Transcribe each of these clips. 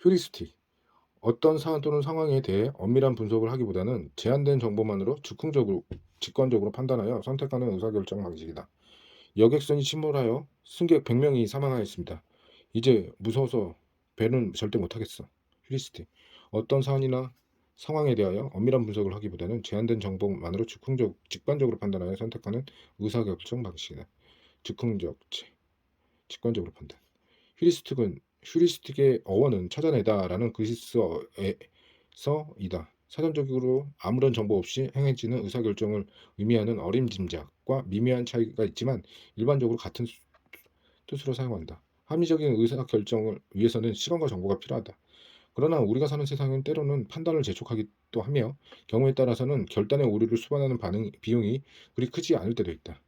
휴리스틱. 어떤 사안 또는 상황에 대해 엄밀한 분석을 하기보다는 제한된 정보만으로 즉흥적으로 직관적으로 판단하여 선택하는 의사결정 방식이다. 여객선이 침몰하여 승객 100명이 사망하였습니다. 이제 무서워서 배는 절대 못하겠어. 휴리스틱. 어떤 사안이나 상황에 대하여 엄밀한 분석을 하기보다는 제한된 정보만으로 즉흥적, 직관적으로 판단하여 선택하는 의사결정 방식이다. 즉흥적, 제- 직관적으로 판단. 휴리스틱은 휴리스틱의 어원은 찾아내다라는 그리스어에서이다. 사전적으로 아무런 정보 없이 행해지는 의사결정을 의미하는 어림짐작과 미미한 차이가 있지만 일반적으로 같은 수- 뜻으로 사용한다. 합리적인 의사결정을 위해서는 시간과 정보가 필요하다. 그러나 우리가 사는 세상은 때로는 판단을 재촉하기도 하며 경우에 따라서는 결단의 오류를 수반하는 반응, 비용이 그리 크지 않을 때도 있다.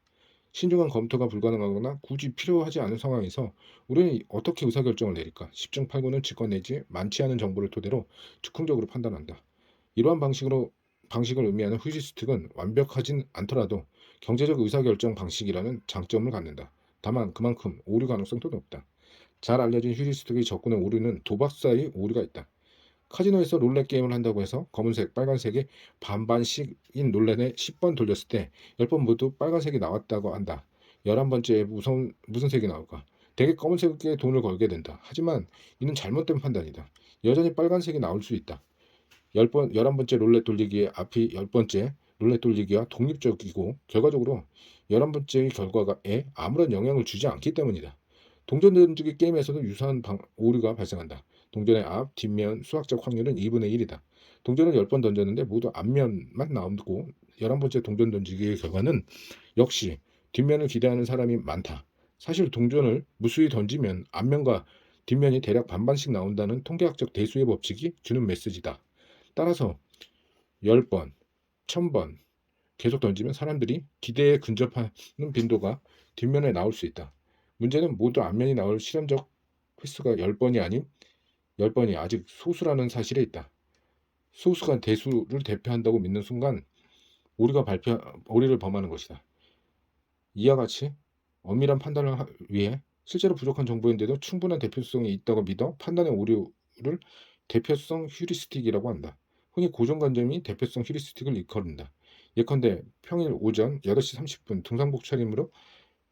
신중한 검토가 불가능하거나 굳이 필요하지 않은 상황에서 우리는 어떻게 의사결정을 내릴까? 10중 8구는 직권 내지 많지 않은 정보를 토대로 즉흥적으로 판단한다. 이러한 방식으로 방식을 의미하는 휴리스틱은 완벽하진 않더라도 경제적 의사결정 방식이라는 장점을 갖는다. 다만 그만큼 오류 가능성도 높다. 잘 알려진 휴리스틱의 접근의 오류는 도박사의 오류가 있다. 카지노에서 룰렛 게임을 한다고 해서 검은색, 빨간색이 반반씩인 룰렛에 10번 돌렸을 때 10번 모두 빨간색이 나왔다고 한다. 11번째에 무슨, 무슨 색이 나올까? 대개 검은색에 돈을 걸게 된다. 하지만 이는 잘못된 판단이다. 여전히 빨간색이 나올 수 있다. 10번, 11번째 룰렛 돌리기의 앞이 10번째 룰렛 돌리기와 독립적이고 결과적으로 11번째의 결과에 아무런 영향을 주지 않기 때문이다. 동전 던지기 게임에서도 유사한 방- 오류가 발생한다. 동전의 앞, 뒷면 수학적 확률은 2분의 1이다. 동전을 10번 던졌는데 모두 앞면만 나오고 11번째 동전 던지기의 결과는 역시 뒷면을 기대하는 사람이 많다. 사실 동전을 무수히 던지면 앞면과 뒷면이 대략 반반씩 나온다는 통계학적 대수의 법칙이 주는 메시지다. 따라서 10번, 1000번 계속 던지면 사람들이 기대에 근접하는 빈도가 뒷면에 나올 수 있다. 문제는 모두 앞면이 나올 실험적 횟수가 10번이 아닌 10번이 아직 소수라는 사실에 있다. 소수가 대수를 대표한다고 믿는 순간 우리가 발표 오리를 범하는 것이다. 이와 같이 엄밀한 판단을 하- 위해 실제로 부족한 정보인데도 충분한 대표성이 있다고 믿어 판단의 오류를 대표성 휴리스틱이라고 한다. 흔히 고정관점이 대표성 휴리스틱을 일컬는다. 예컨대 평일 오전 8시 30분 등산복 차림으로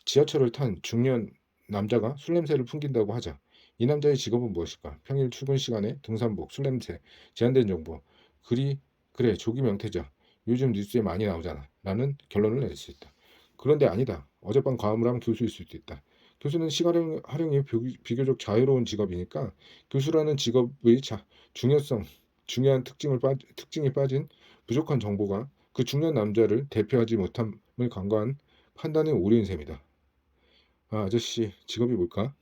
지하철을 탄 중년 남자가 술 냄새를 풍긴다고 하자. 이 남자의 직업은 무엇일까? 평일 출근 시간에 등산복, 술 냄새, 제한된 정보. 그리 그래 조기 명태자. 요즘 뉴스에 많이 나오잖아. 라는 결론을 낼 수 있다. 그런데 아니다. 어젯밤 과음을 한 교수일 수도 있다. 교수는 시간 활용이 비- 비교적 자유로운 직업이니까 교수라는 직업의 자, 중요성, 중요한 특징을 빠, 특징이 빠진 부족한 정보가 그 중년 남자를 대표하지 못함을 간과한 판단의 오류인 셈이다. 아, 아저씨 직업이 뭘까?